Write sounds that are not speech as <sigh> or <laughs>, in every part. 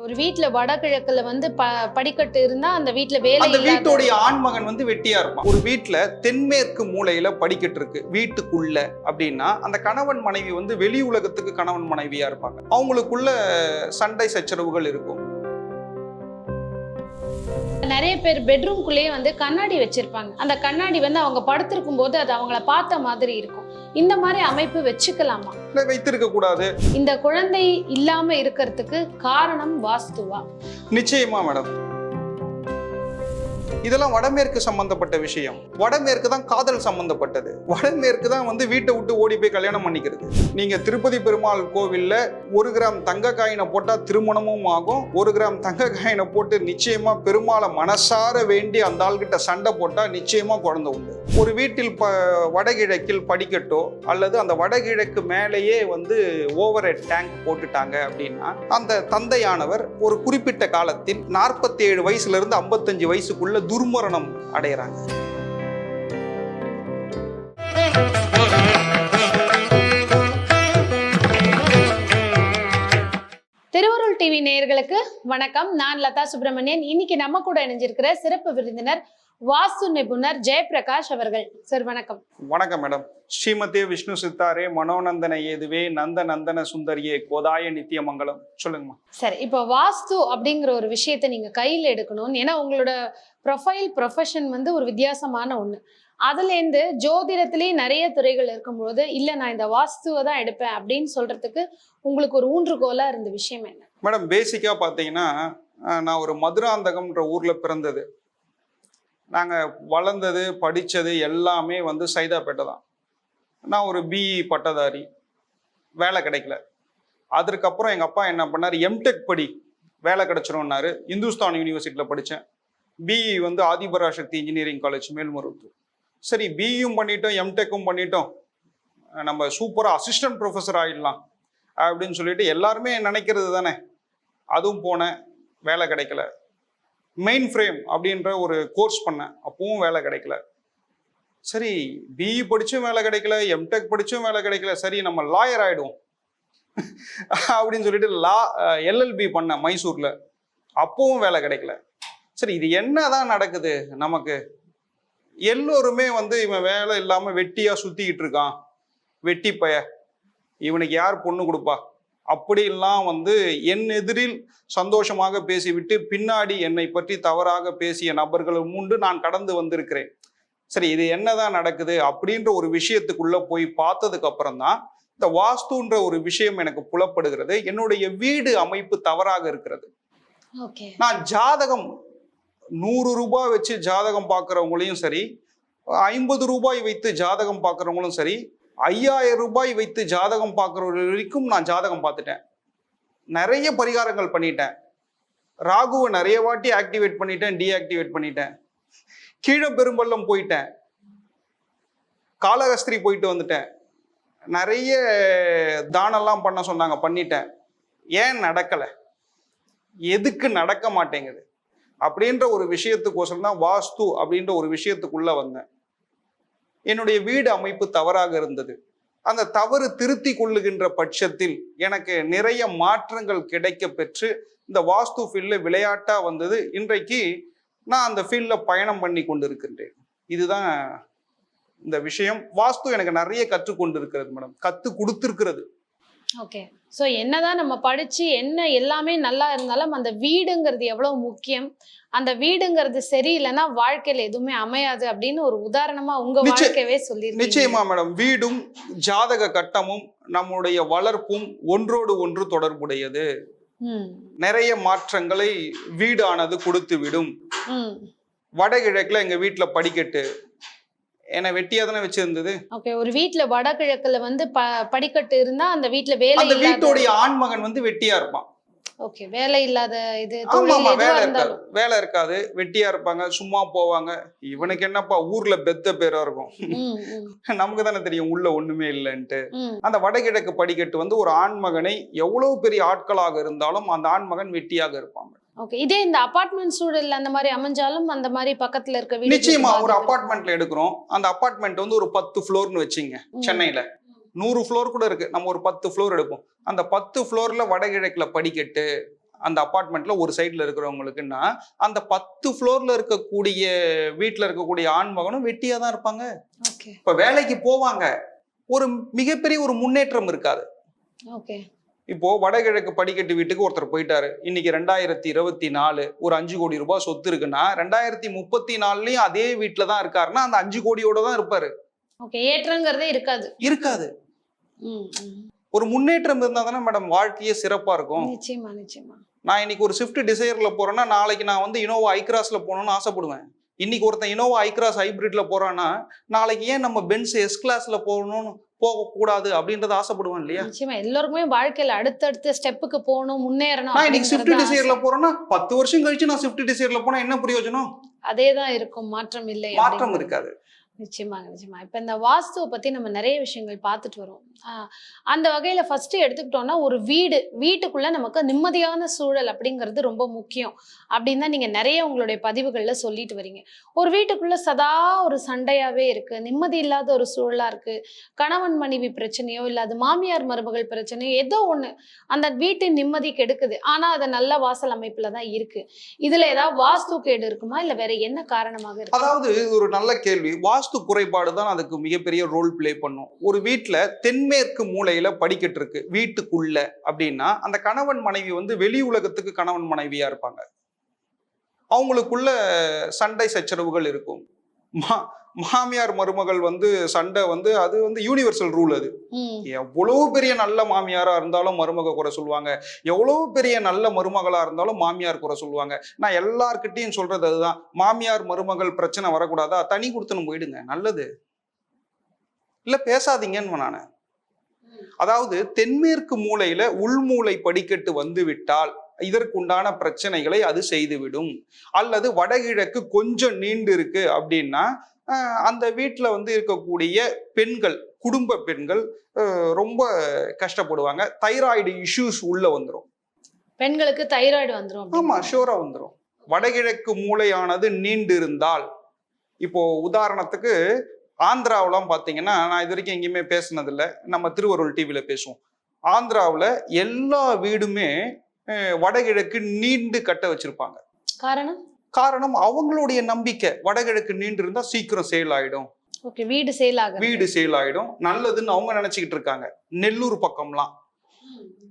ஒரு வீட்ல வடகிழக்குல வந்து படிக்கட்டு இருந்தா அந்த வீட்ல வேலை அந்த வீட்டுடைய ஆண்மகன் வந்து வெட்டியா இருப்பான். ஒரு வீட்டுல தென்மேற்கு மூலையில படிக்கட்டு இருக்கு. வீட்டுக்குள்ள அப்படின்னா அந்த கணவன் மனைவி வந்து வெளி உலகத்துக்கு கணவன் மனைவியா இருப்பாங்க. அவங்களுக்குள்ள சண்டை சச்சரவுகள் இருக்கும். நிறைய பேர் பெட்ரூம்குள்ளேயே வந்து கண்ணாடி வச்சிருப்பாங்க. அந்த கண்ணாடி வந்து அவங்க படுத்திருக்கும் போது அது அவங்கள பார்த்த மாதிரி இருக்கும். இந்த மாதிரி அமைப்பு வச்சுக்கலாமா? இல்ல வைத்திருக்க கூடாது இந்த குழந்தை இல்லாம இருக்கிறதுக்கு காரணம் வாஸ்துவா? நிச்சயமா மேடம். இதெல்லாம் வடமேற்கு சம்பந்தப்பட்ட விஷயம். வடமேற்கு தான் காதல் சம்பந்தப்பட்டது. வடமேற்கு தான் வந்து வீட்டை விட்டு ஓடி போய் கல்யாணம் பண்ணிக்கிறது. நீங்க திருப்பதி பெருமாள் கோவில்ல ஒரு கிராம் தங்க காயினை போட்டா திருமணமும் ஆகும். ஒரு கிராம் தங்க காயினை போட்டு நிச்சயமா பெருமாளை மனசார வேண்டி அந்த ஆள்கிட்ட சண்டை போட்டா நிச்சயமா குழந்தை உண்டு. ஒரு வீட்டில் ப வடகிழக்கில் படிக்கட்டோ அல்லது அந்த வடகிழக்கு மேலேயே வந்து ஓவர் டேங்க் போட்டுட்டாங்க அப்படின்னா அந்த தந்தையானவர் ஒரு குறிப்பிட்ட காலத்தில் நாற்பத்தி ஏழு வயசுல இருந்து ஐம்பத்தஞ்சு வயசுக்குள்ள துர்மரணம் அடைகிறாங்க திருவருள் டிவி நேயர்களுக்கு வணக்கம். நான் லதா சுப்பிரமணியன். இன்னைக்கு நம்ம கூட இணைஞ்சிருக்கிற சிறப்பு விருந்தினர் வாஸ்து நிபுணர் ஜெயபிரகாஷ் அவர்கள். சார் வணக்கம். வணக்கம் மேடம். ஸ்ரீமதே விஷ்ணு சித்தாரே மனோநந்தன ஏதுவே நந்த நந்தன சுந்தரியே கோதாய நித்தியமங்கலம். சொல்லுங்கம்மா. சரி இப்போ வாஸ்து அப்படிங்கிற ஒரு விஷயத்தை நீங்க கையில் எடுக்கணும் ஏன்னா உங்களோட ப்ரொஃபைல் ப்ரொஃபஷன் வந்து ஒரு வித்தியாசமான ஒண்ணு. அதுலேருந்து ஜோதிடத்திலேயே நிறைய துறைகள் இருக்கும்போது இல்ல நான் இந்த வாஸ்துவை தான் எடுப்பேன் அப்படின்னு சொல்றதுக்கு உங்களுக்கு ஒரு ஊன்றுகோலா இருந்த விஷயம் என்ன? மேடம் பேசிக்காக பார்த்தீங்கன்னா நான் ஒரு மதுராந்தகம்ன்ற ஊரில் பிறந்தது. நாங்கள் வளர்ந்தது படித்தது எல்லாமே வந்து சைதாப்பேட்டை தான். நான் ஒரு பிஇ பட்டதாரி. வேலை கிடைக்கல. அதற்கப்புறம் எங்கள் அப்பா என்ன பண்ணார்? எம்டெக் படி வேலை கிடச்சிரும்னாரு. இந்துஸ்தான் யூனிவர்சிட்டியில் படித்தேன் பிஇ வந்து ஆதிபராசக்தி இன்ஜினியரிங் காலேஜ் மேல்மருவத்தூர். சரி பிஇயும் பண்ணிட்டோம் எம்டெக்கும் பண்ணிட்டோம். நம்ம சூப்பராக அசிஸ்டன்ட் ப்ரொஃபஸர் ஆகிடலாம் அப்படின்னு சொல்லிட்டு எல்லாருமே நினைக்கிறது தானே. அதுவும் போனேன். வேலை கிடைக்கல. மெயின் ஃப்ரேம் அப்படின்ற ஒரு கோர்ஸ் பண்ணேன். அப்பவும் வேலை கிடைக்கல. சரி பிஇ படித்தும் வேலை கிடைக்கல எம்டெக் படித்தும் வேலை கிடைக்கல. சரி நம்ம லாயர் ஆகிடுவோம் <laughs> அப்படின்னு சொல்லிட்டு லா எல்எல்பி பண்ணேன் மைசூரில். அப்பவும் வேலை கிடைக்கல. சரி இது என்ன தான் நடக்குது நமக்கு? எல்லோருமே வந்து இவன் வேலை இல்லாமல் வெட்டியாக சுற்றிக்கிட்டு இருக்கான். வெட்டி பய இவனுக்கு யார் பொண்ணு கொடுப்பா? அப்படியெல்லாம் வந்து என் எதிரில் சந்தோஷமாக பேசிவிட்டு பின்னாடி என்னை பற்றி தவறாக பேசிய நபர்களும் உண்டு. நான் கடந்து வந்திருக்கிறேன். சரி இது என்னதான் நடக்குது அப்படின்ற ஒரு விஷயத்துக்குள்ள போய் பார்த்ததுக்கு அப்புறம் தான் இந்த வாஸ்துன்ற ஒரு விஷயம் எனக்கு புலப்படுகிறது. என்னுடைய வீடு அமைப்பு தவறாக இருக்கிறது. நான் ஜாதகம் நூறு ரூபாய் வச்சு ஜாதகம் பார்க்குறவங்களையும் சரி ஐம்பது ரூபாய் வைத்து ஜாதகம் பார்க்குறவங்களும் சரி ஐயாயிரம் ரூபாய் வைத்து ஜாதகம் பார்க்குற வரைக்கும் நான் ஜாதகம் பார்த்துட்டேன். நிறைய பரிகாரங்கள் பண்ணிட்டேன். ராகுவை நிறைய வாட்டி ஆக்டிவேட் பண்ணிட்டேன் டீஆக்டிவேட் பண்ணிட்டேன். கீழே பெரும்பள்ளம் போயிட்டேன். காளகஸ்திரி போயிட்டு வந்துட்டேன். நிறைய தானம்லாம் பண்ண சொன்னாங்க பண்ணிட்டேன். ஏன் நடக்கலை? எதுக்கு நடக்க மாட்டேங்குது? அப்படின்ற ஒரு விஷயத்துக்கோசரம் தான் வாஸ்து அப்படின்ற ஒரு விஷயத்துக்குள்ளே வந்தேன். என்னுடைய வீடு அமைப்பு தவறாக இருந்தது. அந்த தவறு திருத்தி கொள்ளுகின்ற பட்சத்தில் எனக்கு நிறைய மாற்றங்கள் கிடைக்க பெற்று இந்த வாஸ்து ஃபீல்டில் விளையாட்டா வந்தது. இன்றைக்கு நான் அந்த ஃபீல்டில் பயணம் பண்ணி கொண்டிருக்கின்றேன். இதுதான் இந்த விஷயம். வாஸ்து எனக்கு நிறைய கற்றுக்கொண்டு இருக்கிறது மேடம். கற்று கொடுத்துருக்கிறது. ஓகே ஸோ என்னதான் நம்ம படிச்சு என்ன எல்லாமே நல்லா இருந்தாலும் அந்த வீடுங்கிறது எவ்வளவு முக்கியம்? அந்த வீடுங்கிறது சரியில்லைன்னா வாழ்க்கையில எதுவுமே அமையாது அப்படின்னு ஒரு உதாரணமா உங்க வாழ்க்கையவே சொல்லிருக்கீங்க நிச்சயமா மேடம் வீடும் ஜாதக கட்டமும் நம்முடைய வளர்ப்பும் ஒன்றோடு ஒன்று தொடர்புடையது. நிறைய மாற்றங்களை வீடானது கொடுத்து விடும் வடகிழக்குல எங்க வீட்டுல படிக்கட்டு என்னை வெட்டியா தானே வச்சிருந்தது. ஓகே ஒரு வீட்ல வடகிழக்குல வந்து படிக்கட்டு இருந்தா அந்த வீட்ல வேலை அந்த வீட்டுடைய ஆண்மகன் வந்து வெட்டியா இருப்பான். ஓகே வேலை இல்லாத இது ஆமா வேலை இருக்காது. வேலை இருக்காது வெட்டியா இருப்பாங்க சும்மா போவாங்க. இவனுக்கு என்னப்பா ஊர்ல பெத்த பேரா இருக்கும். <laughs> நமக்கு தானே தெரியும் உள்ள ஒண்ணுமே இல்லைன்ட்டு. அந்த வடகிழக்கு படிக்கட்டு வந்து ஒரு ஆண்மகனை எவ்வளவு பெரிய ஆட்களாக இருந்தாலும் அந்த ஆண்மகன் வெட்டியாக இருப்பாங்க ஓகே இதே இந்த அபார்ட்மெண்ட் சூழல் அந்த மாதிரி அமைஞ்சாலும் அந்த மாதிரி பக்கத்துல இருக்க வீடு நிச்சயமா ஒரு அபார்ட்மெண்ட்ல எடுக்கிறோம். அந்த அபார்ட்மெண்ட் வந்து ஒரு பத்து ஃப்ளோர்னு வச்சுங்க சென்னையில. நூறு ஃப்ளோர் கூட இருக்கு. நம்ம ஒரு பத்து ஃப்ளோர் எடுப்போம். அந்த பத்து ஃப்ளோர்ல வடகிழக்குல படிக்கட்டு அந்த அப்பார்ட்மெண்ட்ல ஒரு சைடுல இருக்கிறவங்களுக்குன்னா அந்த பத்து ஃப்ளோர்ல இருக்கக்கூடிய வீட்டுல இருக்கக்கூடிய ஆண் மகனும் வெட்டியா தான் இருப்பாங்க. இப்ப வேலைக்கு போவாங்க. ஒரு மிகப்பெரிய ஒரு முன்னேற்றம் இருக்காது. ஓகே இப்போ வடகிழக்கு படிக்கட்டு வீட்டுக்கு ஒருத்தர் போயிட்டாரு. இன்னைக்கு ரெண்டாயிரத்தி இருபத்தி நாலு ஒரு அஞ்சு கோடி ரூபாய் சொத்து இருக்குன்னா ரெண்டாயிரத்தி முப்பத்தி நாலுலயும் அதே வீட்டுல தான் இருக்காருன்னா அந்த அஞ்சு கோடியோட தான் இருப்பாரு. ஏற்றங்கிறதே இருக்காது. இருக்காது. ஒரு முன்னேற்றம் இருந்தா தானே மேடம் வாழ்க்கையே சிறப்பா இருக்கும். நிச்சயமா நிச்சயமா. நான் இன்னைக்கு ஒரு ஸ்விஃப்ட் டிசைர்ல போறேன்னா நாளைக்கு நான் வந்து இனோவா ஐக்ராஸ்ல போகணும்னு ஆசைப்படுவேன். இன்னைக்கு ஒருத்தன் இனோவா ஐக்ராஸ் ஹைபிரிட்ல போறான்னா நாளைக்கு ஏன் நம்ம பென்ஸ் எஸ் கிளாஸ்ல போகணும்னு போகக்கூடாது அப்படின்றத ஆசைப்படுவேன் இல்லையா? நிச்சயமா. எல்லாருக்குமே வாழ்க்கையில அடுத்தடுத்த ஸ்டெப்புக்கு போகணும் முன்னேறணும் நான் இன்னைக்கு ஸ்விஃப்ட் டிசைர்ல. போறேன்னா பத்து வருஷம் கழிச்சு நான் ஸ்விஃப்ட் டிசைர்ல போனா என்ன பிரயோஜனம்? அதேதான் இருக்கும். மாற்றம் இல்லை மாற்றம். இருக்காது. நிச்சயமாங்க நிச்சயமா. இப்ப இந்த வாஸ்துவை பத்தி நம்ம நிறைய விஷயங்கள் பார்த்துட்டு வரோம். ஆஹ் அந்த வகையில ஃபர்ஸ்ட் எடுத்துக்கிட்டோம்னா ஒரு வீடு வீட்டுக்குள்ள நமக்கு நிம்மதியான சூழல் அப்படிங்கிறது ரொம்ப முக்கியம். அப்படின்னு தான் நீங்க நிறைய உங்களுடைய பதிவுகள்ல சொல்லிட்டு வரீங்க. ஒரு வீட்டுக்குள்ள சதா ஒரு சண்டையாவே இருக்கு. நிம்மதி இல்லாத ஒரு சூழலா இருக்கு. கணவன் மனைவி பிரச்சனையோ இல்ல அது மாமியார் மருமகள் பிரச்சனையோ ஏதோ ஒன்று அந்த வீட்டின் நிம்மதி கெடுக்குது. ஆனா அது நல்ல வாசல் அமைப்பில் தான் இருக்கு. இதுல ஏதாவது வாஸ்து கேடு இருக்குமா? இல்ல வேற என்ன காரணமாக இருக்கு? அதாவது ஒரு நல்ல கேள்வி. வாஸ்து குறைபாடு தான் அதுக்கு மிகப்பெரிய ரோல் பிளே பண்ணும். ஒரு வீட்டில் தென்மேற்கு மூலையில படிக்கட்டு இருக்கு வீட்டுக்குள்ள அப்படின்னா அந்த கணவன் மனைவி வந்து வெளி உலகத்துக்கு கணவன் மனைவியா இருப்பாங்க. அவங்களுக்குள்ள சண்டை சச்சரவுகள் இருக்கும். மாமியார் மருமகள் வந்து சண்டை வந்து அது வந்து யூனிவர்சல் ரூல் அது. எவ்வளவு பெரிய நல்ல மாமியாரா இருந்தாலும் மருமக குறை சொல்லுவாங்க. எவ்வளவு பெரிய நல்ல மருமகளா இருந்தாலும் மாமியார் குறை சொல்லுவாங்க. நான் எல்லார்கிட்டயும் சொல்றது அதுதான். மாமியார் மருமகள் பிரச்சனை வரக்கூடாதா? தனி கொடுத்துன்னு போயிடுங்க. நல்லது. இல்ல பேசாதீங்கன்னு நானு. அதாவது தென்மேற்கு மூலையில உள்மூலை படிக்கட்டு வந்து விட்டால் இதற்குண்டான பிரச்சனைகளை அது செய்துவிடும். அல்லது வடகிழக்கு கொஞ்சம் நீண்டு இருக்கு அப்படின்னா அந்த வீட்டுல வந்து இருக்கக்கூடிய பெண்கள் குடும்ப பெண்கள் ரொம்ப கஷ்டப்படுவாங்க. தைராய்டு இஷ்யூஸ் உள்ள வந்துடும் பெண்களுக்கு தைராய்டு வந்துரும் ஆமா. ஷூரா வந்துடும் வடகிழக்கு மூலையானது நீண்டு இருந்தால் இப்போ உதாரணத்துக்கு ஆந்திராவெல்லாம் பார்த்தீங்கன்னா நான் இது வரைக்கும் எங்கேயுமே பேசினதில்ல. நம்ம திருவருள் டிவியில் பேசுவோம். ஆந்திராவில் எல்லா வீடுமே வடகிழக்கு நீண்டு கட்ட வச்சிருப்பாங்க. காரணம்? காரணம் அவங்களுடைய நம்பிக்கை. வடகிழக்கு நீண்டு இருந்தா சீக்கிரம் சேல் ஆயிடும். ஓகே வீடு சேல் ஆகுது வீடு சேல் ஆயிடும். நல்லதுன்னு அவங்க நினைச்சுக்கிட்டு இருக்காங்க. நெல்லூர் பக்கம்லாம்.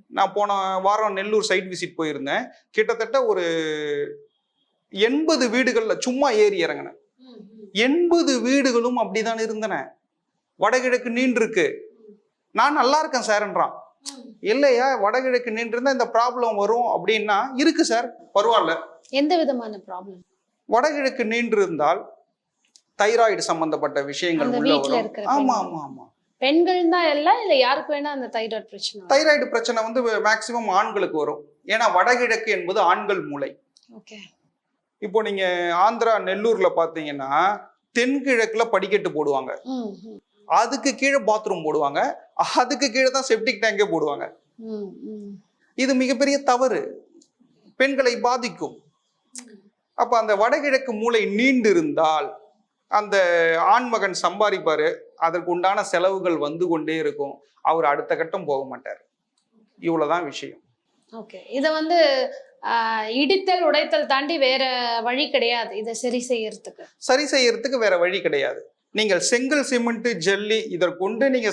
நான் போன வாரம் நெல்லூர் சைட் விசிட் போயிருந்தேன். கிட்டத்தட்ட ஒரு எண்பது வீடுகள்ல சும்மா ஏறி இறங்கினேன். எண்பது வீடுகளும் அப்படிதான் இருந்தன. வடகிழக்கு நீண்டு இருக்கு நான் நல்லா இருக்கேன் சார்ன்றான். இல்லையா? வடகிழக்கு நீண்டு இருந்தா இந்த ப்ராப்ளம் வரும் அப்படின்னா இருக்கு சார். பரவாயில்ல. எந்த விதமான ப்ராப்ளம் வடகிழக்கு நீண்டு இருந்தால் தைராய்டு சம்பந்தப்பட்ட விஷயங்கள் உள்ள வரும். ஆமா. ஆமா ஆமா. பெண்கள் தான் எல்லாம் இல்ல யாருக்கு வேணா அந்த தைராய்டு பிரச்சனை? தைராய்டு பிரச்சனை வந்து மேக்சிமம் ஆண்களுக்கு வரும். ஏன்னா வடகிழக்கு என்பது ஆண்கள் மூளை. ஓகே. இப்போ நீங்க ஆந்திரா நெல்லூர்ல பாத்தீங்கன்னா தென்கிழக்குல படிக்கட்டு போடுவாங்க. அதுக்கு கீழே பாத்ரூம் போடுவாங்க. அதுக்கு கீழே தான் செப்டிக் டேங்கே போடுவாங்க. இது மிகப்பெரிய தவறு. பெண்களை பாதிக்கும். அப்ப அந்த வடகிழக்கு மூளை நீண்டு இருந்தால் அந்த ஆண்மகன் சம்பாதிப்பாரு அதற்கு உண்டான செலவுகள் வந்து கொண்டே இருக்கும். அவர் அடுத்த கட்டம் போக மாட்டார். இவ்வளவுதான் விஷயம். ஓகே. இத வந்து இடித்தல் உடைத்தல் தாண்டி வேற வழி கிடையாது இதை சரி செய்யறதுக்கு. சரி செய்யறதுக்கு வேற வழி கிடையாது. நீங்கள் செங்கல் சிமெண்ட் ஜல்லி இதை கொண்டு நீங்க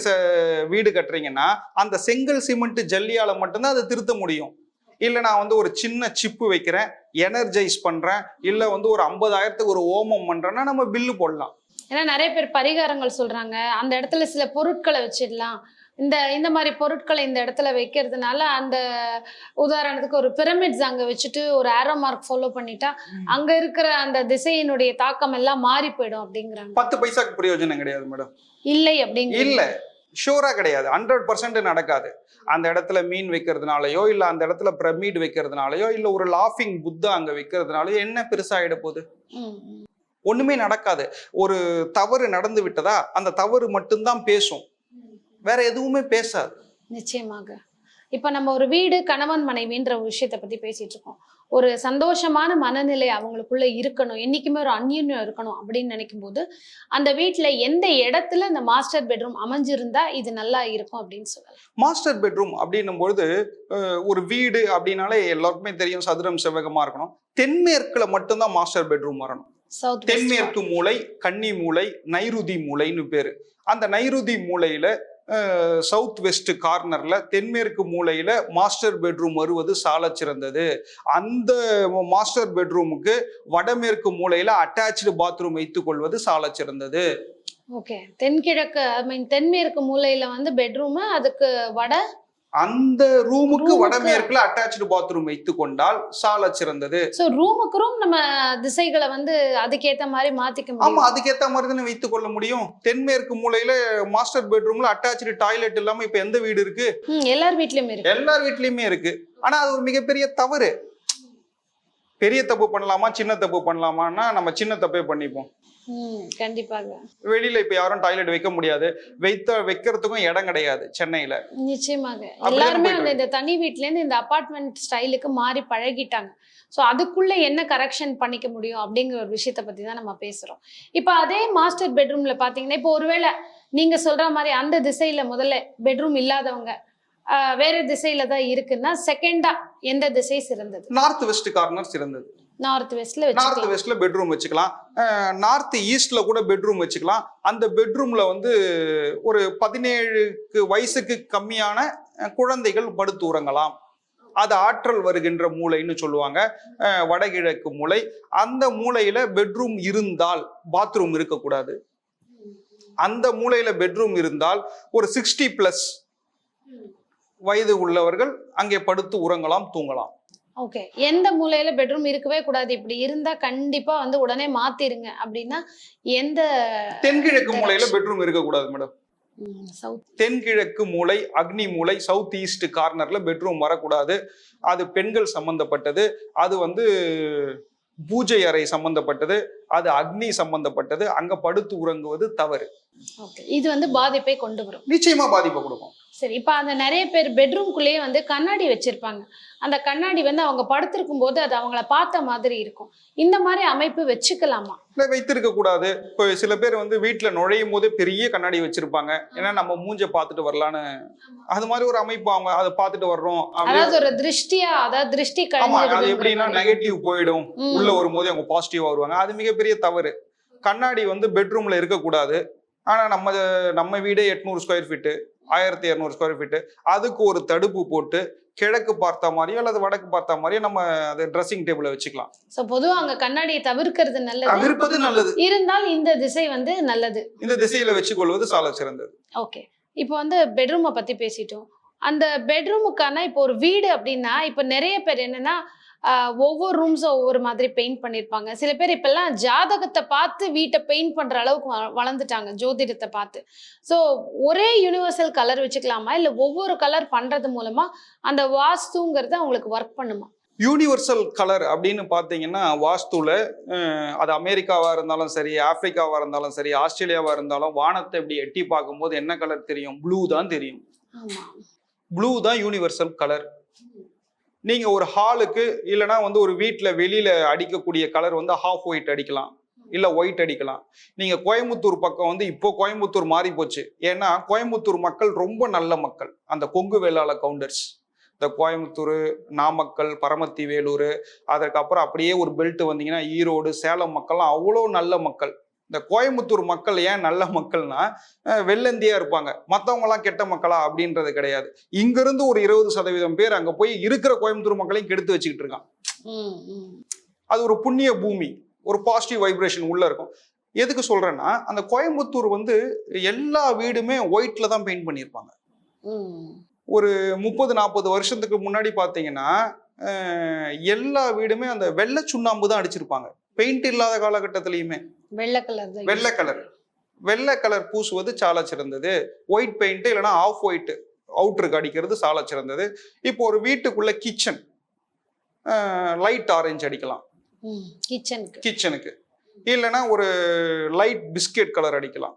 வீடு கட்டுறீங்கன்னா அந்த செங்கல் சிமெண்ட் ஜல்லியால மட்டும்தான் அதை திருத்த முடியும். இல்ல நான் வந்து ஒரு சின்ன சிப்பு வைக்கிறேன் எனர்ஜைஸ் பண்றேன் இல்ல வந்து ஒரு ஐம்பதாயிரத்துக்கு ஒரு ஓமம் பண்றேன்னா நம்ம பில்லு போடலாம். ஏன்னா நிறைய பேர் பரிகாரங்கள் சொல்றாங்க. அந்த இடத்துல சில பொருட்களை வச்சிடலாம். இந்த இந்த மாதிரி பொருட்களை இந்த இடத்துல வைக்கிறதுனால அந்த உதாரணத்துக்கு ஒரு பிரமிட்ஸ் அங்க வச்சுட்டு ஒரு ஆரோ மார்க் ஃபாலோ பண்ணிட்டா அங்க இருக்கிற அந்த திசையினுடைய தாக்கம் எல்லாம் மாறி போயிடும் அப்படிங்கிறாங்க. பத்து பைசாக்கு பிரயோஜனம் கிடையாது மேடம். இல்லை அப்படிங்கிற இல்ல. ஷூரா கிடையாது. ஹண்ட்ரட் பர்சன்ட் நடக்காது. அந்த இடத்துல மீன் வைக்கிறதுனாலயோ இல்ல அந்த இடத்துல பிரமிட் வைக்கிறதுனாலயோ இல்ல ஒரு லாஃபிங் புத்தா அங்க வைக்கிறதுனாலயோ என்ன பெருசாயிட போகுது? ஒண்ணுமே நடக்காது. ஒரு தவறு நடந்து விட்டதா அந்த தவறு மட்டும்தான் பேசும். வேற எதுவுமே பேசாது. நிச்சயமாக. இப்ப நம்ம ஒரு வீடு கணவன் மனைவின்ற ஒரு விஷயத்த பத்தி பேசிட்டு இருக்கோம். ஒரு சந்தோஷமான மனநிலை அவங்களுக்குள்ள இருக்கணும். என்னைக்குமே ஒரு அந்யுன்யம் இருக்கணும் அப்படின்னு நினைக்கும் போது அந்த வீட்ல எந்த இடத்துல இந்த மாஸ்டர் பெட்ரூம் அமைஞ்சிருந்தா இது நல்லா இருக்கும் அப்படின்னு சொல்லலாம். மாஸ்டர் பெட்ரூம் அப்படின்னும் பொழுது ஒரு வீடு அப்படின்னாலே எல்லாருக்குமே தெரியும் சதுரம் செவ்வகமா இருக்கணும். தென்மேற்குல மட்டும்தான் மாஸ்டர் பெட்ரூம் வரணும். தென்மேற்கு மூலை கன்னி மூலை நைருதி மூலைன்னு பேரு. அந்த நைருதி மூலையில சவுத் வெஸ்ட் கார்னரில் தென்மேற்கு மூலையில் மாஸ்டர் பெட்ரூம் வருவது சாலச் சிறந்தது. அந்த மாஸ்டர் பெட்ரூமுக்கு வடமேற்கு மூலையில் அட்டாச்சு பாத்ரூம் வைத்துக் கொள்வது சிறந்தது. ஓகே தென்கிழக்கு ஐ மீன் தென்மேற்கு மூலையில் வந்து பெட்ரூமு அதுக்கு வட அந்த ரூமுக்கு வடமேற்குல அட்டாச்சு பாத்ரூம் வைத்துக் கொண்டால் சாலச் சிறந்தது. ஸோ ரூமுக்கு ரூம் நம்ம திசைகளை வந்து அதுக்கேத்த மாதிரி மாத்திக்க ஆமா முடியும் அதுக்கேத்த மாதிரி தானே வைத்துக் கொள்ள முடியும். தென்மேற்கு மூலையில மாஸ்டர் பெட்ரூம்ல அட்டாச்சு டாய்லெட் இல்லாம இப்ப எந்த வீடு இருக்கு? எல்லார் வீட்லயும் இருக்கு. எல்லார் வீட்லயுமே இருக்கு. ஆனா அது ஒரு மிகப்பெரிய தவறு. பெரிய தப்பு பண்ணலாமா சின்ன தப்பு பண்ணலாமான்னா நம்ம சின்ன தப்பே பண்ணிப்போம். கண்டிப்பாக வெளியில இப்ப யாரும் டாய்லெட் வைக்க முடியாது. வைத்த வைக்கிறதுக்கும் இடம் கிடையாது சென்னையில. நிச்சயமாக. எல்லாருமே வந்து இந்த தனி வீட்ல இருந்து இந்த அபார்ட்மெண்ட் ஸ்டைலுக்கு மாறி பழகிட்டாங்க. ஸோ அதுக்குள்ள என்ன கரெக்ஷன் பண்ணிக்க முடியும் அப்படிங்கிற ஒரு விஷயத்த பத்தி தான் நம்ம பேசுறோம். இப்போ அதே மாஸ்டர் பெட்ரூம்ல பாத்தீங்கன்னா இப்போ ஒருவேளை நீங்க சொல்ற மாதிரி அந்த திசையில முதல்ல பெட்ரூம் இல்லாதவங்க வேற திசையில தான் இருக்குன்னா செகண்டா எந்த திசை சிறந்தது? நார்த் வெஸ்ட் கார்னர் சிறந்தது. நார்த் வெஸ்ட்ல நார்த் வெஸ்ட்ல பெட்ரூம் வச்சுக்கலாம். நார்த் ஈஸ்ட்ல கூட பெட்ரூம் வச்சுக்கலாம். அந்த பெட்ரூம்ல வந்து ஒரு பதினேழுக்கு வயசுக்கு கம்மியான குழந்தைகள் படுத்து உறங்கலாம் அது ஆற்றல் வருகின்ற மூலைன்னு சொல்லுவாங்க. வடகிழக்கு மூலை. அந்த மூலையில பெட்ரூம் இருந்தால் பாத்ரூம் இருக்கக்கூடாது. அந்த மூலையில பெட்ரூம் இருந்தால் ஒரு சிக்ஸ்டி பிளஸ் வயது உள்ளவர்கள் அங்கே படுத்து உறங்கலாம் தூங்கலாம். ஓகே எந்த மூலையில பெட்ரூம் இருக்கவே கூடாது. இப்படி இருந்தா கண்டிப்பா வந்து உடனே மாத்திருங்க அப்படின்னா எந்த தென்கிழக்கு மூலையில பெட்ரூம் இருக்கக்கூடாது மேடம் தென்கிழக்கு மூலை அக்னி மூலை சவுத் ஈஸ்ட் கார்னர்ல பெட்ரூம் வரக்கூடாது. அது பெண்கள் சம்பந்தப்பட்டது. அது வந்து பூஜை அறை சம்பந்தப்பட்டது. அது அக்னி சம்பந்தப்பட்டது. அங்க படுத்து உறங்குவது தவறு. இது வந்து பாதிப்பை கொண்டு வரும். நிச்சயமா பாதிப்பை கொடுக்கும். சரி இப்போ அந்த நிறைய பேர் பெட்ரூம்குள்ளேயே வந்து கண்ணாடி வச்சிருப்பாங்க. அந்த கண்ணாடி வந்து அவங்க படுத்திருக்கும் போது அது அவங்கள பார்த்த மாதிரி இருக்கும். இந்த மாதிரி அமைப்பு வச்சுக்கலாமா? இல்ல வைத்திருக்க கூடாது. இப்போ சில பேர் வந்து வீட்டுல நுழையும் போதே பெரிய கண்ணாடி வச்சிருப்பாங்க. ஏன்னா நம்ம மூஞ்ச பார்த்துட்டு வரலான்னு. அது மாதிரி ஒரு அமைப்பு அவங்க அதை பார்த்துட்டு வர்றோம் அதாவது ஒரு திருஷ்டியா அதாவது திருஷ்டி ஆமா அது எப்படின்னா. நெகட்டிவ் போயிடும். உள்ள வரும்போது அவங்க பாசிட்டிவா வருவாங்க. அது மிகப்பெரிய தவறு. கண்ணாடி வந்து பெட்ரூம்ல இருக்கக்கூடாது. ஆனா நம்ம நம்ம வீடே எட்நூறு ஸ்கொயர் ஃபீட்டு ஆயிரத்தி இரநூறு ஸ்கொயர் ஃபீட்டு அதுக்கு ஒரு தடுப்பு போட்டு கிழக்கு பார்த்த மாதிரியோ அல்லது வடக்கு பார்த்த மாதிரியோ நம்ம அது ட்ரெஸ்ஸிங் டேபிள வச்சுக்கலாம். சோ பொதுவா அங்க கண்ணாடியை தவிர்க்கிறது நல்லது. தவிர்ப்பது நல்லது. இருந்தால் இந்த திசை வந்து நல்லது. இந்த திசையில வச்சுக்கொள்வது சால சிறந்தது. ஓகே இப்போ வந்து பெட்ரூமை பத்தி பேசிட்டோம். அந்த பெட்ரூமுக்கான இப்போ ஒரு வீடு அப்படின்னா இப்போ நிறைய பேர் என்னன்னா ஒவ்வொரு ரூம்ஸும் ஒவ்வொரு மாதிரி பெயிண்ட் பண்ணியிருப்பாங்க சில பேர் இப்பெல்லாம் ஜாதகத்தை பார்த்து வீட்டை பெயிண்ட் பண்ற அளவுக்கு வளர்ந்துட்டாங்க ஜோதிடத்தை பார்த்து. ஸோ ஒரே யூனிவர்சல் கலர் வச்சுக்கலாமா? இல்லை ஒவ்வொரு கலர் பண்றது மூலமா அந்த வாஸ்துங்கிறது அவங்களுக்கு ஒர்க் பண்ணுமா? யூனிவர்சல் கலர் அப்படின்னு பார்த்தீங்கன்னா வாஸ்துல அஹ், அது அமெரிக்காவா இருந்தாலும் சரி ஆப்பிரிக்காவா இருந்தாலும் சரி ஆஸ்திரேலியாவா இருந்தாலும் வானத்தை இப்படி எட்டி பார்க்கும்போது என்ன கலர் தெரியும்? ப்ளூ தான் தெரியும். ப்ளூ தான் யூனிவர்சல் கலர் நீங்க ஒரு ஹாலுக்கு இல்லைன்னா வந்து ஒரு வீட்டில் வெளியில அடிக்கக்கூடிய கலர் வந்து ஹாஃப் ஒயிட் அடிக்கலாம். இல்ல ஒயிட் அடிக்கலாம். நீங்க கோயம்புத்தூர் பக்கம் வந்து இப்போ கோயம்புத்தூர் மாறி போச்சு. ஏன்னா கோயம்புத்தூர் மக்கள் ரொம்ப நல்ல மக்கள். அந்த கொங்கு வேளாள கவுண்டர்ஸ் இந்த கோயம்புத்தூர் நாமக்கல் பரமத்தி வேலூர் அதற்கப்புறம் அப்படியே ஒரு பெல்ட் வந்தீங்கன்னா ஈரோடு சேலம் மக்கள்லாம் அவ்வளோ நல்ல மக்கள். இந்த கோயம்புத்தூர் மக்கள் ஏன் நல்ல மக்கள்னா வெள்ளந்தியா இருப்பாங்க. மற்றவங்கலாம் கெட்ட மக்களா அப்படின்றது கிடையாது. இங்கிருந்து ஒரு இருபது சதவீதம் பேர் அங்க போய் இருக்கிற கோயம்புத்தூர் மக்களையும் கெடுத்து வச்சுக்கிட்டு இருக்கான் அது ஒரு புண்ணிய பூமி ஒரு பாசிட்டிவ் வைப்ரேஷன் உள்ள இருக்கும். எதுக்கு சொல்றேன்னா அந்த கோயம்புத்தூர் வந்து எல்லா வீடுமே ஒயிட்ல தான் பெயிண்ட் பண்ணியிருப்பாங்க. ஒரு முப்பது நாற்பது வருஷத்துக்கு முன்னாடி பார்த்தீங்கன்னா எல்லா வீடுமே அந்த வெள்ளை சுண்ணாம்பு தான் அடிச்சிருப்பாங்க. பெயிண்ட் இல்லாத காலகட்டத்திலையுமே. வெள்ளை கலர் வெள்ளை கலர். வெள்ளை கலர் பூசுவது சால சிறந்தது. ஒயிட் பெயிண்ட் இல்லைன்னா ஆஃப் ஒயிட் அவுட்டருக்கு அடிக்கிறது சால சிறந்தது. இப்போ ஒரு வீட்டுக்குள்ள கிச்சன் லைட் ஆரஞ்சு அடிக்கலாம். கிச்சனுக்கு கிச்சனுக்கு இல்லைன்னா ஒரு லைட் பிஸ்கெட் கலர் அடிக்கலாம்.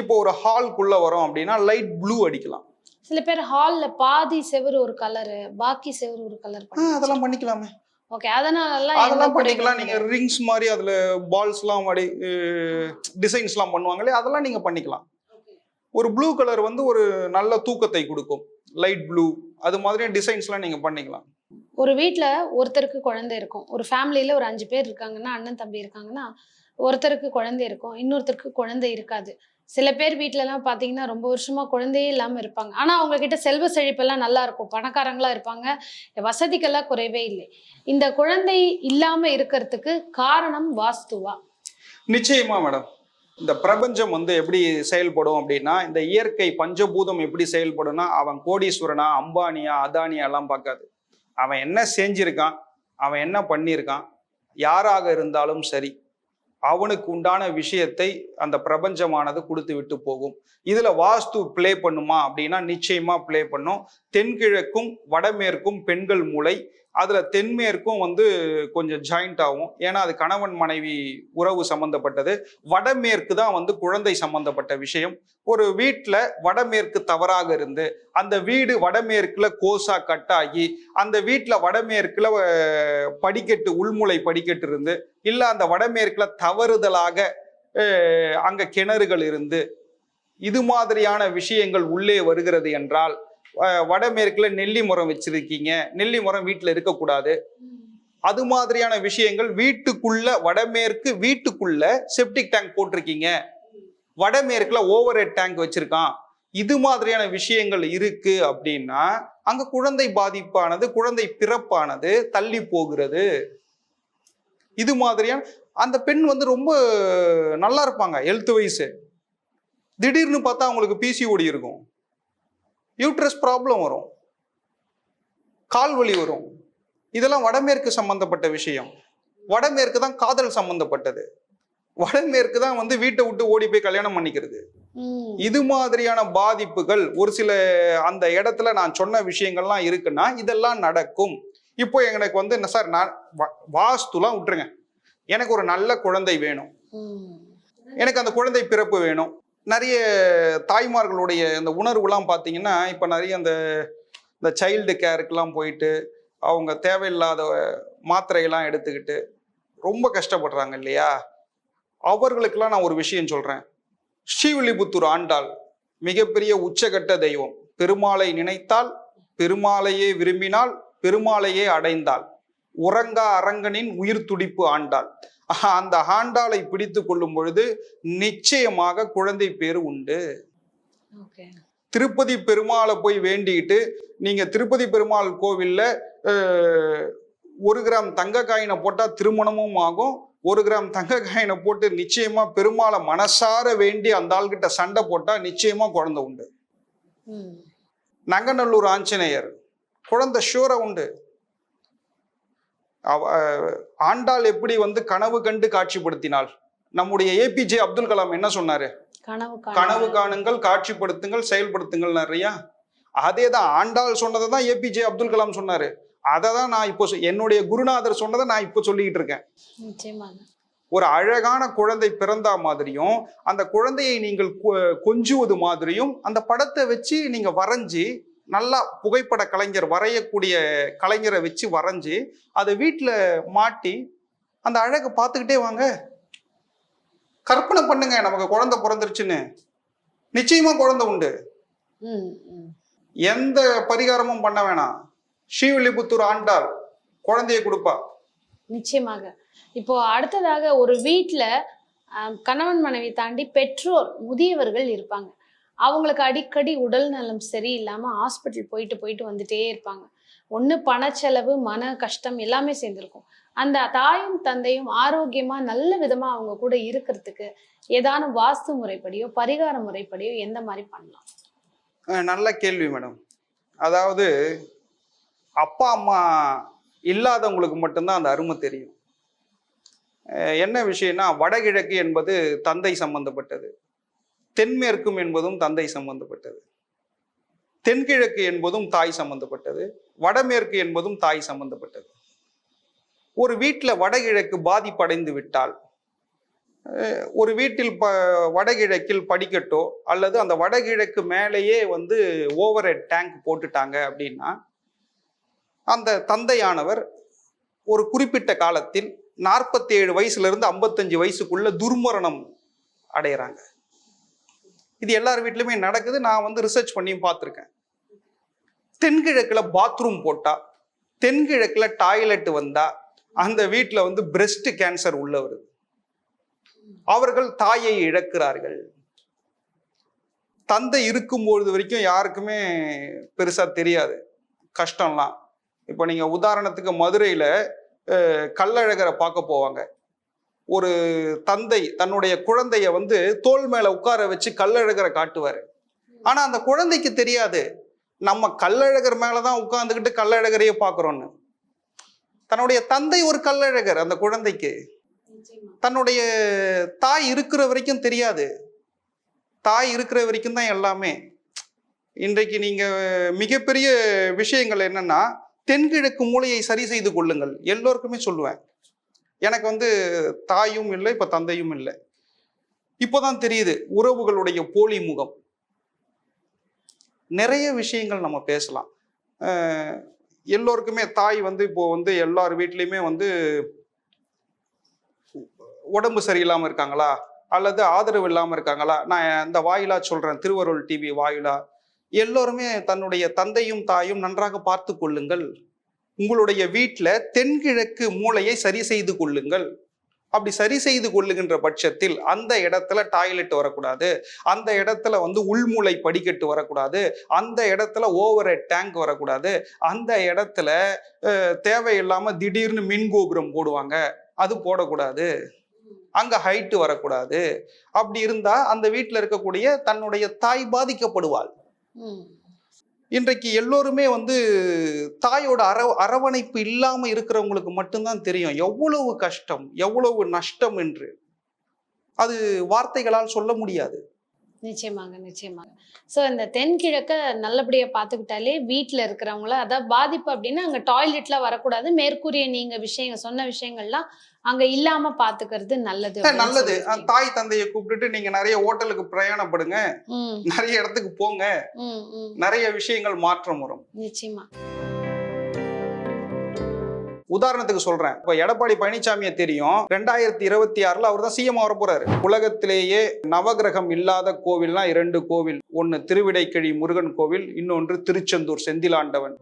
இப்போ ஒரு ஹால்குள்ள வரோம் அப்படின்னா லைட் ப்ளூ அடிக்கலாம். சில பேர் ஹால்ல பாதி செவுரு ஒரு கலரு பாக்கி செவுரு ஒரு கலர் அதெல்லாம் பண்ணிக்கலாமே. ஓகே அதனாலலாம் எந்த அதெல்லாம் பண்ணிக்கலாம். நீங்க. ரிங்ஸ் மாதிரி அதுல பால்ஸ்லாம் வடி டிசைன்ஸ்லாம் பண்ணுவாங்களே அதெல்லாம் நீங்க பண்ணிக்கலாம். ஒரு ப்ளூ கலர் வந்து ஒரு நல்ல தூக்கத்தை கொடுக்கும். லைட் ப்ளூ அது மாதிரி டிசைன்ஸ்லாம் நீங்க பண்ணிக்கலாம். ஒரு வீட்ல ஒருத்தருக்கு குழந்தை இருக்கும். ஒரு ஃபேமிலியில ஒரு அஞ்சு பேர் இருக்காங்கன்னா அண்ணன் தம்பி இருக்காங்கன்னா ஒருத்தருக்கு குழந்தை இருக்கும். இன்னொருத்தருக்கு குழந்தை இருக்காது. சில பேர் வீட்டிலலாம் பார்த்தீங்கன்னா ரொம்ப வருஷமாக குழந்தையே இல்லாமல் இருப்பாங்க. ஆனால் அவங்கக்கிட்ட செல்வ செழிப்பெல்லாம் நல்லா இருக்கும் பணக்காரங்களாக இருப்பாங்க. வசதிக்கெல்லாம் குறைவே இல்லை. இந்த குழந்தை இல்லாமல் இருக்கிறதுக்கு காரணம் வாஸ்துவா? நிச்சயமா மேடம். இந்த பிரபஞ்சம் வந்து எப்படி செயல்படும் அப்படின்னா இந்த இயற்கை பஞ்சபூதம் எப்படி செயல்படும்னா அவன் கோடீஸ்வரனா அம்பானியா அதானியா எல்லாம் பார்க்காது. அவன் என்ன செஞ்சிருக்கான்? அவன் என்ன பண்ணியிருக்கான் யாராக இருந்தாலும் சரி. அவனுக்கு உண்டான விஷயத்தை அந்த பிரபஞ்சமானது கொடுத்து விட்டு போகும். இதுல வாஸ்து பிளே பண்ணுமா அப்படின்னா நிச்சயமா பிளே பண்ணும். தென்கிழக்கும் வடமேற்கும் பெண்கள் மூளை அதில் தென்மேற்கும் வந்து கொஞ்சம் ஜாயிண்ட் ஆகும். ஏன்னா அது கணவன் மனைவி உறவு சம்பந்தப்பட்டது. வடமேற்கு தான் வந்து குழந்தை சம்பந்தப்பட்ட விஷயம். ஒரு வீட்டில் வடமேற்கு தவறாக இருந்து அந்த வீடு வடமேற்கில் கோசா கட்டாகி அந்த வீட்டில் வடமேற்கில் படிக்கட்டு உள்முளை படிக்கட்டு இருந்து இல்லை அந்த வடமேற்கில் தவறுதலாக அங்கே கிணறுகள் இருந்து இது மாதிரியான விஷயங்கள் உள்ளே வருகிறது என்றால் வடமேற்குல நெல்லி மரம் வச்சிருக்கீங்க. நெல்லி மரம் வீட்டில் இருக்கக்கூடாது. அது மாதிரியான விஷயங்கள் வீட்டுக்குள்ள வடமேற்கு வீட்டுக்குள்ள செப்டிக் டேங்க் போட்டிருக்கீங்க. வடமேற்குல ஓவர் ஹெட் டேங்க் வச்சிருக்கான். இது மாதிரியான விஷயங்கள் இருக்கு அப்படின்னா அங்க குழந்தை பாதிப்பானது குழந்தை பிறப்பானது தள்ளி போகிறது. இது மாதிரியான அந்த பெண் வந்து ரொம்ப நல்லா இருப்பாங்க ஹெல்த் வைஸ் திடீர்னு பார்த்தா அவங்களுக்கு பிசிஓடி இருக்கும். யூட்ரஸ் ப்ராப்ளம் வரும். கால் வலி வரும். இதெல்லாம் வடமேற்கு சம்பந்தப்பட்ட விஷயம். வடமேற்கு தான் காதல் சம்பந்தப்பட்டது. வடமேற்கு தான் வந்து வீட்டை விட்டு ஓடி போய் கல்யாணம் பண்ணிக்கிறது. இது மாதிரியான பாதிப்புகள் ஒரு சில அந்த இடத்துல நான் சொன்ன விஷயங்கள்லாம் இருக்குன்னா இதெல்லாம் நடக்கும். இப்போ எனக்கு வந்து என்ன சார் நான் வாஸ்துலாம் விட்டுருங்க. எனக்கு ஒரு நல்ல குழந்தை வேணும். எனக்கு அந்த குழந்தை பிறப்பு வேணும். நிறைய தாய்மார்களுடைய இந்த உணர்வுலாம் பார்த்தீங்கன்னா இப்போ நிறைய அந்த இந்த சைல்டு கேருக்கெலாம் போயிட்டு அவங்க தேவையில்லாத மாத்திரையெல்லாம் எடுத்துக்கிட்டு ரொம்ப கஷ்டப்படுறாங்க இல்லையா? அவர்களுக்கெல்லாம் நான் ஒரு விஷயம் சொல்கிறேன் ஸ்ரீவில்லிபுத்தூர் ஆண்டாள் மிகப்பெரிய உச்சகட்ட தெய்வம். பெருமாளை நினைத்தால் பெருமாளையே விரும்பினால் பெருமாளையே அடைந்தாள். உறங்கா அரங்கனின் உயிர் துடிப்பு ஆண்டாள். அந்த ஆண்டாளை பிடித்து கொள்ளும் பொழுது நிச்சயமாக குழந்தை பேர் உண்டு. திருப்பதி பெருமாளை போய் வேண்டிட்டு நீங்க திருப்பதி பெருமாள் கோவில்ல ஒரு கிராம் தங்க காயினை போட்டா திருமணமும் ஆகும். ஒரு கிராம் தங்க காயினை போட்டு நிச்சயமா பெருமாளை மனசார வேண்டி அந்த ஆள்கிட்ட சண்டை போட்டா நிச்சயமா குழந்தை உண்டு. நங்கநல்லூர் ஆஞ்சநேயர் குழந்தை ஷூரா உண்டு. ஆண்டாள் எப்படி வந்து கனவு கண்டு காட்சிப்படுத்தினாள்? நம்முடைய ஏபிஜே அப்துல் கலாம் என்ன சொன்னாரு? கனவு காணுங்கள். காட்சிப்படுத்துங்கள் செயல்படுத்துங்கள் நிறையா. அதே தான் ஆண்டாள் சொன்னதை தான் ஏபிஜே அப்துல் கலாம் சொன்னாரு. அதை தான் நான் இப்போ என்னுடைய குருநாதர் சொன்னதை நான் இப்போ சொல்லிக்கிட்டு இருக்கேன். ஒரு அழகான குழந்தை பிறந்தா மாதிரியும் அந்த குழந்தையை நீங்கள் கொஞ்சுவது மாதிரியும் அந்த படத்தை வச்சு நீங்க வரைஞ்சி நல்லா புகைப்பட கலைஞர் வரையக்கூடிய கலைஞரை வச்சு வரைஞ்சி அதை வீட்டில் மாட்டி அந்த அழகை பார்த்துக்கிட்டே வாங்க. கற்பனை பண்ணுங்க நமக்கு குழந்தை பிறந்துருச்சுன்னு. நிச்சயமா குழந்தை உண்டு. எந்த பரிகாரமும் பண்ண வேணாம். ஸ்ரீவில்லிபுத்தூர் ஆண்டாள் குழந்தையை கொடுப்பா. நிச்சயமாக. இப்போ அடுத்ததாக ஒரு ஆம், கணவன் மனைவி தாண்டி பெற்றோர் முதியவர்கள் இருப்பாங்க. அவங்களுக்கு அடிக்கடி உடல் நலம் சரியில்லாமல் ஹாஸ்பிட்டல் போயிட்டு போயிட்டு வந்துட்டே இருப்பாங்க. ஒன்று பணச்செலவு மன கஷ்டம் எல்லாமே சேர்ந்துருக்கும். அந்த தாயும் தந்தையும் ஆரோக்கியமாக நல்ல விதமாக அவங்க கூட இருக்கிறதுக்கு ஏதான வாஸ்து முறைப்படியோ பரிகார முறைப்படியோ எந்த மாதிரி பண்ணலாம்? நல்ல கேள்வி மேடம். அதாவது அப்பா அம்மா இல்லாதவங்களுக்கு மட்டும்தான் அந்த அருமை தெரியும். என்ன விஷயம்னா வடகிழக்கு என்பது தந்தை சம்பந்தப்பட்டது. தென்மேற்கும் என்பதும் தந்தை சம்பந்தப்பட்டது. தென்கிழக்கு என்பதும் தாய் சம்பந்தப்பட்டது. வடமேற்கு என்பதும் தாய் சம்பந்தப்பட்டது. ஒரு வீட்டில் வடகிழக்கு பாதிப்படைந்து விட்டால் ஒரு வீட்டில் ப வடகிழக்கில் படிக்கட்டோ அல்லது அந்த வடகிழக்கு மேலேயே வந்து ஓவர் ஹெட் டேங்க் போட்டுட்டாங்க அப்படின்னா அந்த தந்தையானவர் ஒரு குறிப்பிட்ட காலத்தில் நாற்பத்தி ஏழு வயசுலேருந்து ஐம்பத்தஞ்சு வயசுக்குள்ள துர்மரணம் அடையிறாங்க இது எல்லார் வீட்லையுமே நடக்குது. நான் வந்து ரிசர்ச் பண்ணியும் பார்த்துருக்கேன். தென்கிழக்கில் பாத்ரூம் போட்டால் தென்கிழக்கில் டாய்லெட் வந்தால் அந்த வீட்டில் வந்து பிரெஸ்ட் கேன்சர் உள்ளவர். அவர்கள் தாயை இழக்கிறார்கள். தந்தை இருக்கும்பொழுது வரைக்கும் யாருக்குமே பெருசாக தெரியாது. கஷ்டம்லாம். இப்போ நீங்கள் உதாரணத்துக்கு மதுரையில் கள்ளழகரை பார்க்க போவாங்க. ஒரு தந்தை தன்னுடைய குழந்தைய வந்து தோள் மேல உட்கார வச்சு கள்ளழகரை காட்டுவாரு. ஆனா அந்த குழந்தைக்கு தெரியாது. நம்ம கள்ளழகர் மேலதான் உட்கார்ந்துக்கிட்டு கள்ளழகரையே பார்க்குறோன்னு. தன்னுடைய தந்தை ஒரு கள்ளழகர் அந்த குழந்தைக்கு. தன்னுடைய தாய் இருக்கிற வரைக்கும் தெரியாது. தாய் இருக்கிற வரைக்கும் தான் எல்லாமே. இன்றைக்கு நீங்க மிகப்பெரிய விஷயங்கள் என்னன்னா தென்கிழக்கு மூலையை சரி செய்து கொள்ளுங்கள். எல்லோருக்குமே சொல்லுவேன். எனக்கு வந்து தாயும் இல்லை இப்போ தந்தையும் இல்லை. இப்போதான் தெரியுது உறவுகளுடைய போலி முகம் நிறைய விஷயங்கள் நம்ம பேசலாம். எல்லோருக்குமே தாய் வந்து இப்போ வந்து எல்லார் வீட்லேயுமே வந்து உடம்பு சரியில்லாமல் இருக்காங்களா? அல்லது ஆதரவு இல்லாமல் இருக்காங்களா? நான் இந்த வாயிலா சொல்கிறேன் திருவருள் டிவி வாயிலா. எல்லோருமே தன்னுடைய தந்தையும் தாயும் நன்றாக பார்த்து கொள்ளுங்கள். உங்களுடைய வீட்டில் தென்கிழக்கு மூலையை சரி செய்து கொள்ளுங்கள். அப்படி சரி செய்து கொள்ளுகின்ற பட்சத்தில் அந்த இடத்துல டாய்லெட் வரக்கூடாது. அந்த இடத்துல வந்து உள்மூளை படிக்கட்டு வரக்கூடாது. அந்த இடத்துல ஓவர் டேங்க் வரக்கூடாது. அந்த இடத்துல தேவையில்லாமல் திடீர்னு மின் கோபுரம் போடுவாங்க. அது போடக்கூடாது. அங்கே ஹைட்டு வரக்கூடாது. அப்படி இருந்தால் அந்த வீட்டில் இருக்கக்கூடிய தன்னுடைய தாய் பாதிக்கப்படுவாள். இன்றைக்கு எல்லோருமே வந்து தாயோட அர அரவணைப்பு இல்லாமல் இருக்கிறவங்களுக்கு மட்டும்தான் தெரியும். எவ்வளவு கஷ்டம் எவ்வளவு நஷ்டம் என்று. அது வார்த்தைகளால் சொல்ல முடியாது. நிச்சயமாங்க நிச்சயமாங்க. ஸோ இந்த தென்கிழக்க நல்லபடியா பார்த்துக்கிட்டாலே வீட்டில் இருக்கிறவங்கள அதாவது பாதிப்பு அப்படின்னா அங்கே டாய்லெட்ல வரக்கூடாது. மேற்கூறிய நீங்க விஷயங்கள் சொன்ன விஷயங்கள்லாம் அங்க இல்லாம பாத்துக்கிறது நல்லது நல்லது. தாய் தந்தையை கூப்பிட்டுட்டு நீங்க நிறைய ஹோட்டலுக்கு பிரயாணப்படுங்க நிறைய இடத்துக்கு போங்க. நிறைய விஷயங்கள் மாற்றம் வரும். நிச்சயமா. உதாரணத்துக்கு சொல்றேன். இப்ப எடப்பாடி பழனிசாமியை தெரியும். ரெண்டாயிரத்தி இருபத்தி ஆறுல அவர் தான் சிஎம் வர போறாரு. உலகத்திலேயே நவகிரகம் இல்லாத கோவில்னா இரண்டு கோவில். ஒன்னு திருவிடைக்கழி முருகன் கோவில் இன்னொன்று திருச்செந்தூர் செந்திலாண்டவன்.